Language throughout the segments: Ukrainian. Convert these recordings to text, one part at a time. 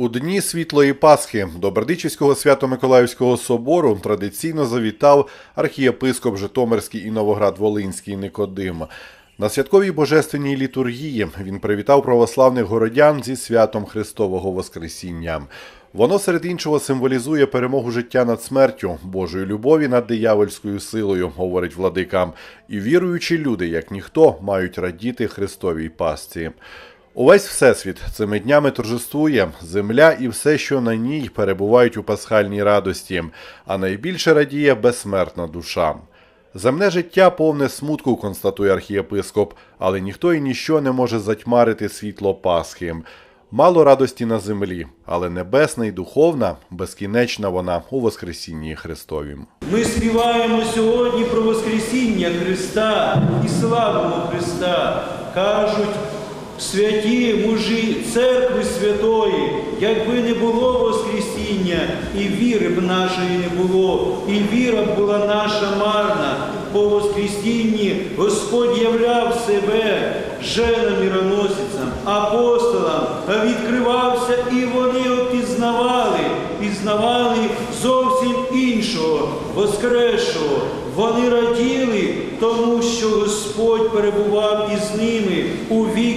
У дні світлої Пасхи до Бердичівського свято-Миколаївського собору традиційно завітав архієпископ Житомирський і Новоград-Волинський Никодим. На святковій божественній літургії він привітав православних городян зі святом Христового Воскресіння. Воно серед іншого символізує перемогу життя над смертю, Божої любові над диявольською силою, говорить владика. І віруючі люди, як ніхто, мають радіти Христовій Пасці. Увесь всесвіт цими днями торжествує, земля і все, що на ній перебувають у пасхальній радості, а найбільше радіє безсмертна душа. Земне життя повне смутку, констатує архієпископ, але ніхто і ніщо не може затьмарити світло Пасхи. Мало радості на землі, але небесна і духовна, безкінечна вона у Воскресінні Христовім. Ми співаємо сьогодні про Воскресіння Христа і славу Христа. Кажуть святі мужі церкви святої, якби не було Воскресіння, і віри б нашої не було, і віра б була наша марна. По Воскресінні Господь являв себе женам міроносицям, апостолам, відкривався, і вони опізнавали, пізнавали зовсім іншого, воскресшого. Вони раділи, тому що Господь перебував із ними у віків.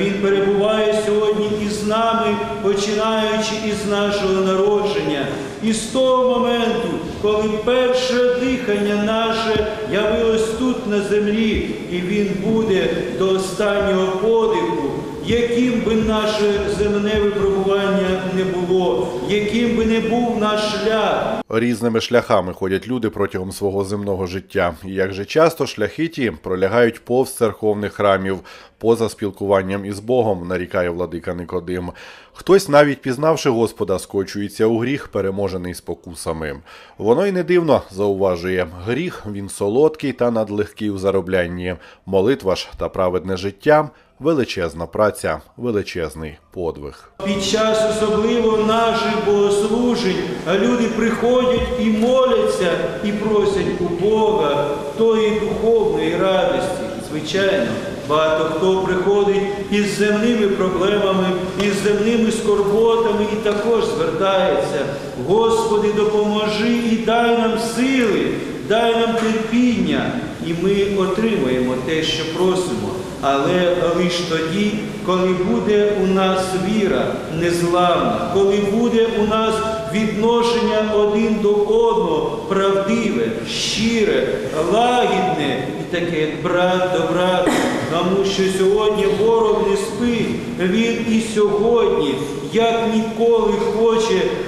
Він перебуває сьогодні із нами, починаючи із нашого народження. І з того моменту, коли перше дихання наше явилось тут на землі, і він буде до останнього подиху, яким би наше земне випробування не було, яким би не був наш шлях, Різними шляхами ходять люди протягом свого земного життя. І як же часто шляхи ті пролягають повз церковних храмів, поза спілкуванням із Богом, нарікає владика Никодим. Хтось, навіть пізнавши Господа, скочується у гріх, переможений спокусами. Воно й не дивно зауважує гріх, він солодкий та надлегкий у зароблянні. Молитва ж та праведне життя величезна праця, величезний подвиг. Під час особливо наших богослужень люди приходять і моляться, і просять у Бога тої духовної радості. Звичайно, багато хто приходить із земними проблемами, із земними скорботами і також звертається. Господи, допоможи і дай нам сили, дай нам терпіння, і ми отримаємо те, що просимо. Але лише тоді, коли буде у нас віра незламна, коли буде у нас відношення один до одного правдиве, щире, лагідне і таке брат до брата, тому що сьогодні ворог не спить, він і сьогодні, як ніколи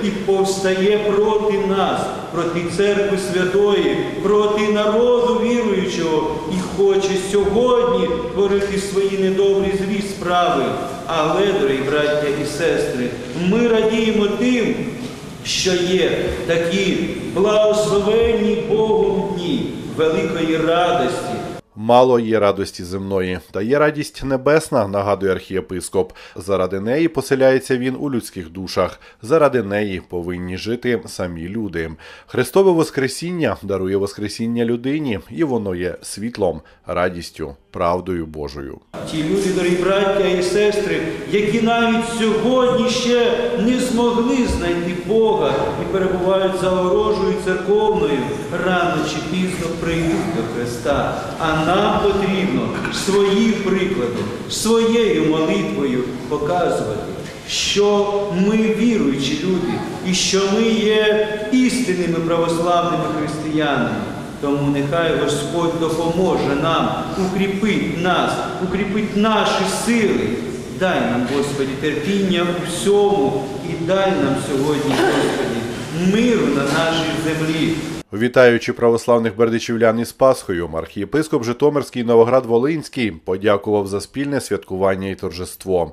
і повстає проти нас, проти церкви святої, проти народу віруючого і хоче сьогодні творити свої недобрі злі справи. Але, дорогі браття і сестри, ми радіємо тим, що є такі благословенні Богом дні великої радості. Мало є радості земної, та є радість небесна, нагадує архієпископ. Заради неї поселяється він у людських душах. Заради неї повинні жити самі люди. Христове Воскресіння дарує Воскресіння людині, і воно є світлом, радістю, правдою Божою. Ті люди, дорогі браття і сестри, які навіть сьогодні ще не змогли знайти Бога і перебувають за ворожою церковною, рано чи пізно прийдуть до Христа. А нам потрібно своїм прикладом, своєю молитвою показувати, що ми віруючі люди і що ми є істинними православними християнами. Тому нехай Господь допоможе нам, укріпить нас, укріпить наші сили. Дай нам, Господі, терпіння у всьому і дай нам сьогодні, Господі, миру на нашій землі. Вітаючи православних бердичівлян із Пасхою, архієпископ Житомирський Новоград-Волинський подякував за спільне святкування і торжество.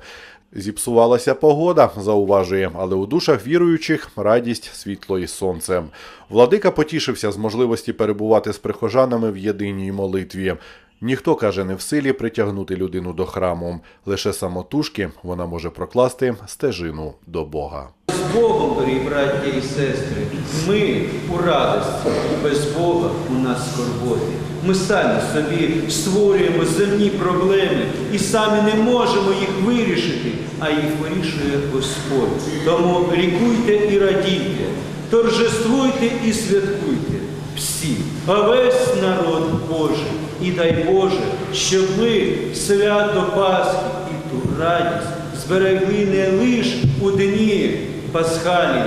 Зіпсувалася погода, зауважує, але у душах віруючих радість, світло і сонце. Владика потішився з можливості перебувати з прихожанами в єдиній молитві. Ніхто каже, не в силі притягнути людину до храму. Лише самотужки вона може прокласти стежину до Бога. з Богом, дорогі браття і сестри. Ми у радості, без Бога у нас скорботи. Ми самі собі створюємо земні проблеми і самі не можемо їх вирішити, а їх вирішує Господь. Тому лікуйте і радійте, торжествуйте і святкуйте всі, а весь народ Божий. І дай Боже, щоб ми свято Пасхи і ту радість зберегли не лише у дні Пасхалії,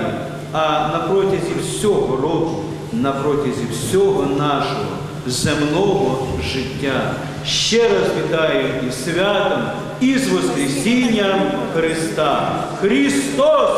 а на протязі всього року, на протязі всього нашого земного життя. Ще раз вітаю і святом і з Воскресінням Христа. Христос!